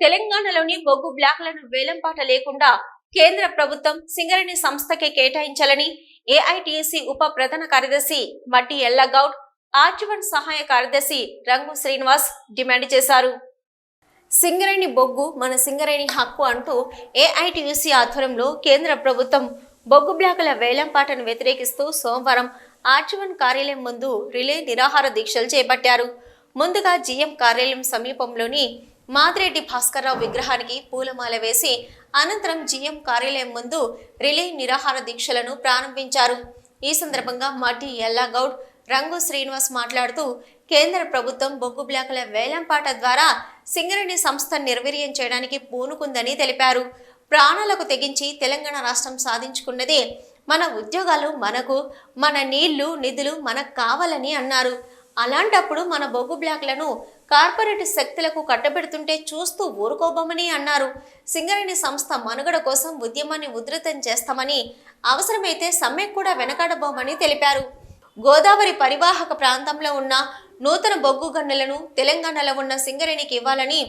తెలంగాణలోని బొగ్గు బ్లాక్లను వేలంపాట లేకుండా కేంద్ర ప్రభుత్వం సింగరేణి సంస్థకే కేటాయించాలని ఏఐటిఎసి ఉప ప్రధాన కార్యదర్శి మట్టి ఎల్లగౌడ్ ఆర్జువన్ సహాయ కార్యదర్శి రంగు శ్రీనివాస్ డిమాండ్ చేశారు. సింగరేణి బొగ్గు మన సింగరేణి హక్కు అంటూ ఏఐటియుసి ఆధ్వర్యంలో కేంద్ర ప్రభుత్వం బొగ్గు బ్లాకుల వేలంపాటను వ్యతిరేకిస్తూ సోమవారం ఆర్జువన్ కార్యాలయం ముందు రిలే నిరాహార దీక్షలు చేపట్టారు. ముందుగా జీఎం కార్యాలయం సమీపంలోని మాదిరెడ్డి భాస్కర్రావు విగ్రహానికి పూలమాల వేసి అనంతరం జీఎం కార్యాలయం ముందు రిలే నిరాహార దీక్షలను ప్రారంభించారు. ఈ సందర్భంగా మట్టి ఎల్లాగౌడ్ రంగు శ్రీనివాస్ మాట్లాడుతూ కేంద్ర ప్రభుత్వం బొగ్గు బ్లాకుల వేలంపాట ద్వారా సింగరేణి సంస్థ నిర్వీర్యం చేయడానికి పూనుకుందని తెలిపారు. ప్రాణాలకు తెగించి తెలంగాణ రాష్ట్రం సాధించుకున్నదే మన ఉద్యోగాలు మనకు మన నీళ్ళు నిధులు మనకు కావాలని అన్నారు. అలాంటప్పుడు మన బొగ్గు బ్లాక్లను కార్పొరేట్ శక్తులకు కట్టబెడుతుంటే చూస్తూ ఊరుకోబోమని అన్నారు. సింగరేణి సంస్థ మనుగడ కోసం ఉద్యమాన్ని ఉధృతం చేస్తామని అవసరమైతే సమ్మె కూడా వెనకాడబోమని తెలిపారు. గోదావరి పరివాహక ప్రాంతంలో ఉన్న నూతన బొగ్గు గన్నులను తెలంగాణలో ఉన్న సింగరేణికి ఇవ్వాలని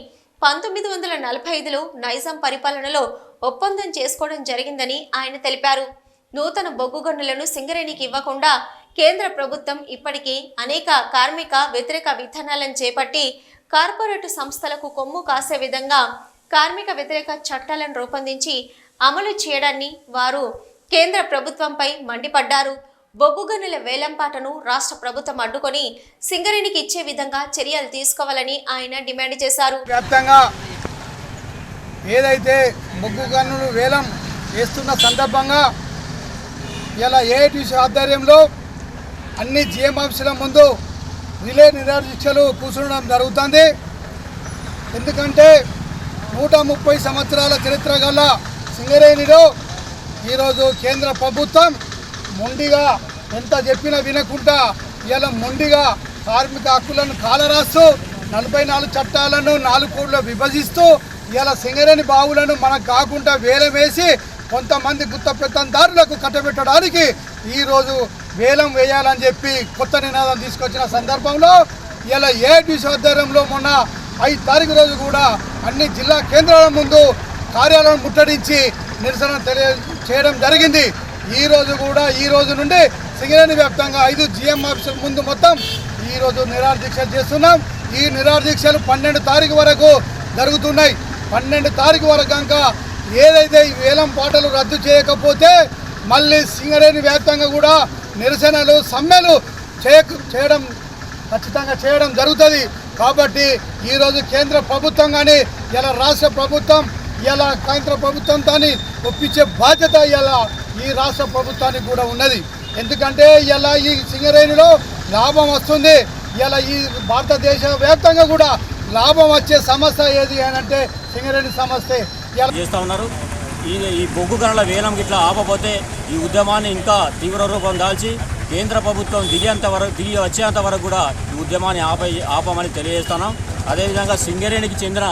పంతొమ్మిది వందల నలభై ఐదులో నైజాం పరిపాలనలో ఒప్పందం చేసుకోవడం జరిగిందని ఆయన తెలిపారు. నూతన బొగ్గు గన్నులను సింగరేణికి ఇవ్వకుండా కేంద్ర ప్రభుత్వం ఇప్పటికీ అనేక కార్మిక వ్యతిరేక విధానాలను చేపట్టి కార్పొరేట్ సంస్థలకు కొమ్ము కాసే విధంగా కార్మిక వ్యతిరేక చట్టాలను రూపొందించి అమలు చేయడాన్ని వారు కేంద్ర ప్రభుత్వంపై మండిపడ్డారు. బొగ్గు గనుల వేలంపాటను రాష్ట్ర ప్రభుత్వం అడ్డుకొని సింగరేణికి ఇచ్చే విధంగా చర్యలు తీసుకోవాలని ఆయన డిమాండ్ చేశారు. వ్యాప్తంగా ఏదైతే బొగ్గు గనులు వేలం వేస్తున్న సందర్భంగా ఇలా ఏఐటీసీ ఆధ్వర్యంలో అన్ని జిఎం ఆఫీసుల ముందు రిలే నిరాదీక్షలు కూర్చుండడం జరుగుతుంది. ఎందుకంటే నూట ముప్పై సంవత్సరాల చరిత్ర గల సింగరేణిలో ఈరోజు కేంద్ర ప్రభుత్వం మొండిగా ఎంత చెప్పినా వినకుండా ఇలా మొండిగా కార్మిక హక్కులను కాలరాస్తూ నలభై నాలుగు చట్టాలను నాలుగు కోట్లు విభజిస్తూ ఇలా సింగరేణి బావులను మనకు కాకుండా వేలం వేసి కొంతమంది గుత్త పెత్తందారులకు కట్టబెట్టడానికి ఈరోజు వేలం వేయాలని చెప్పి కొత్త నినాదం తీసుకొచ్చిన సందర్భంలో ఇలా ఏటీసీ ఆధ్వర్యంలో మొన్న ఐదు తారీఖు రోజు కూడా అన్ని జిల్లా కేంద్రాల ముందు కార్యాలయం ముట్టడించి నిరసన తెలియ చేయడం జరిగింది. ఈరోజు కూడా ఈ రోజు నుండి సింగరేణి వ్యాప్తంగా ఐదు జిఎం ఆఫీసుల ముందు మొత్తం ఈ రోజు నిరాదీక్షలు చేస్తున్నాం. ఈ నిరాదీక్షలు పన్నెండు తారీఖు వరకు జరుగుతున్నాయి. పన్నెండు తారీఖు వరకు కనుక ఏదైతే ఈ వేలం పాటలు రద్దు చేయకపోతే మళ్ళీ సింగరేణి వ్యాప్తంగా కూడా నిరసనలు సమ్మెలు చేయడం ఖచ్చితంగా చేయడం జరుగుతుంది. కాబట్టి ఈరోజు కేంద్ర ప్రభుత్వం కానీ ఇలా రాష్ట్ర ప్రభుత్వం ఇలా కేంద్ర ప్రభుత్వంతో ఒప్పించే బాధ్యత ఇలా ఈ రాష్ట్ర ప్రభుత్వానికి కూడా ఉన్నది. ఎందుకంటే ఇలా ఈ సింగరేణిలో లాభం వస్తుంది. ఇలా ఈ భారతదేశ వ్యాప్తంగా కూడా లాభం వచ్చే సమస్య ఏది అని అంటే సింగరేణి సమస్య. చేస్తూ ఉన్నారు. ఈ ఈ బొగ్గు గనుల వేలం గిట్లా ఆపపోతే ఈ ఉద్యమాన్ని ఇంకా తీవ్ర రూపం దాల్చి కేంద్ర ప్రభుత్వం దిగేంత వరకు దిగి వచ్చేంత వరకు కూడా ఈ ఉద్యమాన్ని ఆప ఆపమని తెలియజేస్తున్నాం. అదేవిధంగా సింగరేణికి చెందిన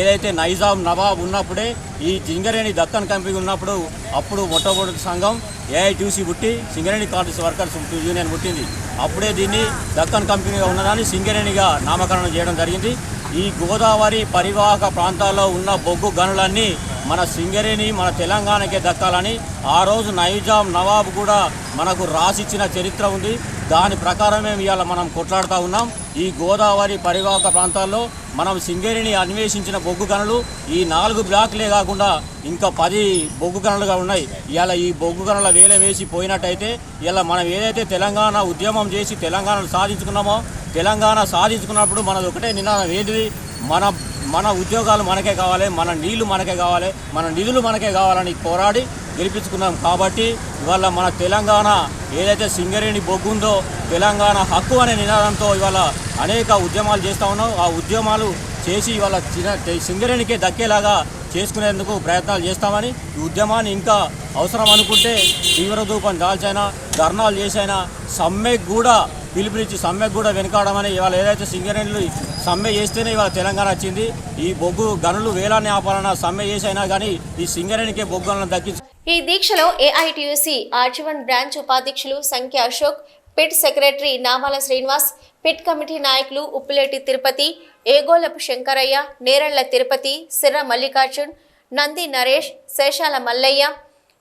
ఏదైతే నైజాం నవాబ్ ఉన్నప్పుడే ఈ సింగరేణి దక్కన్ కంపెనీ ఉన్నప్పుడు అప్పుడు మొట్టమొదటి సంఘం ఏఐటీసీ పుట్టి సింగరేణి కార్డ్స్ వర్కర్స్ యూనియన్ పుట్టింది. అప్పుడే దీన్ని దక్కన్ కంపెనీగా ఉన్నదాన్ని సింగరేణిగా నామకరణం చేయడం జరిగింది. ఈ గోదావరి పరివాహక ప్రాంతాల్లో ఉన్న బొగ్గు గనులన్నీ మన సింగరేణి మన తెలంగాణకే దక్కాలని ఆ రోజు నైజాం నవాబ్ కూడా మనకు రాసిచ్చిన చరిత్ర ఉంది. దాని ప్రకారమే ఇవాళ మనం కొట్లాడుతూ ఉన్నాం. ఈ గోదావరి పరివాహక ప్రాంతాల్లో మనం సింగరేణి అన్వేషించిన బొగ్గు గనులు ఈ నాలుగు బ్లాక్లే కాకుండా ఇంకా పది బొగ్గు గనులుగా ఉన్నాయి. ఇవాళ ఈ బొగ్గు గనుల వేల వేసి పోయినట్టయితే ఇలా మనం ఏదైతే తెలంగాణ ఉద్యమం చేసి తెలంగాణను సాధించుకున్నామో తెలంగాణ సాధించుకున్నప్పుడు మనది ఒకటే నినాదం ఏంటిది? మన మన ఉద్యోగాలు మనకే కావాలి మన నీళ్ళు మనకే కావాలి మన నిధులు మనకే కావాలని పోరాడి గెలిపించుకున్నాం కాబట్టి ఇవాళ మన తెలంగాణ ఏదైతే సింగరేణి బొగ్గుందో తెలంగాణ హక్కు అనే నినాదంతో ఇవాళ అనేక ఉద్యమాలు చేస్తూ ఉన్నాం. ఆ ఉద్యమాలు చేసి ఇవాళ చిన్న సింగరేణికే దక్కేలాగా చేసుకునేందుకు ప్రయత్నాలు చేస్తామని ఈ ఉద్యమాన్ని ఇంకా అవసరం అనుకుంటే తీవ్ర రూపం దాల్చైనా ధర్నాలు చేసైనా సమ్మె కూడా పిలుపునిచ్చి సమ్మెకు కూడా వెనకాడమని ఇవాళ ఏదైతే సింగరేణులు సమ్మె చేస్తేనే ఇవాళ తెలంగాణ వచ్చింది. ఈ బొగ్గు గనులు వేలాన్ని ఆపాలన్నా సమ్మె చేసైనా కానీ ఈ సింగరేణికే బొగ్గు గనులను దక్కించు ఈ దీక్షలో ఏఐటియుసి ఆర్జీవన్ బ్రాంచ్ ఉపాధ్యక్షులు సంఖ్య అశోక్ పిట్ సెక్రటరీ నామాల శ్రీనివాస్ పిట్ కమిటీ నాయకులు ఉప్పులేటి తిరుపతి ఏగోలపు శంకరయ్య నేరళ్ళ తిరుపతి సిర్ర మల్లికార్జున్ నంది నరేష్ శేషాల మల్లయ్య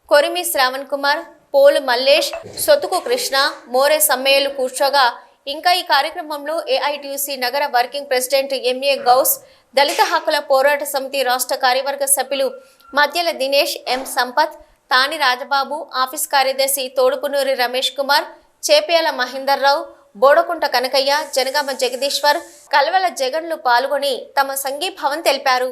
కొరిమి శ్రావణ్ కుమార్ పోలు మల్లేష్ సొతుకు కృష్ణ మోరే సమ్మేలు కూర్చోగా ఇంకా ఈ కార్యక్రమంలో ఏఐటియుసి నగర వర్కింగ్ ప్రెసిడెంట్ ఎంఏ గౌస్ దళిత హక్కుల పోరాట సమితి రాష్ట్ర కార్యవర్గ సభ్యులు మధ్యల దినేష్ ఎం సంపత్ తాని రాజబాబు ఆఫీస్ కార్యదర్శి తోడుపునూరి రమేష్ కుమార్ చేపేల మహేందర్ రావు బోడకుంట కనకయ్య జనగామ జగదీశ్వర్ కల్వల జగన్లు పాల్గొని తమ సంఘీభావం తెలిపారు.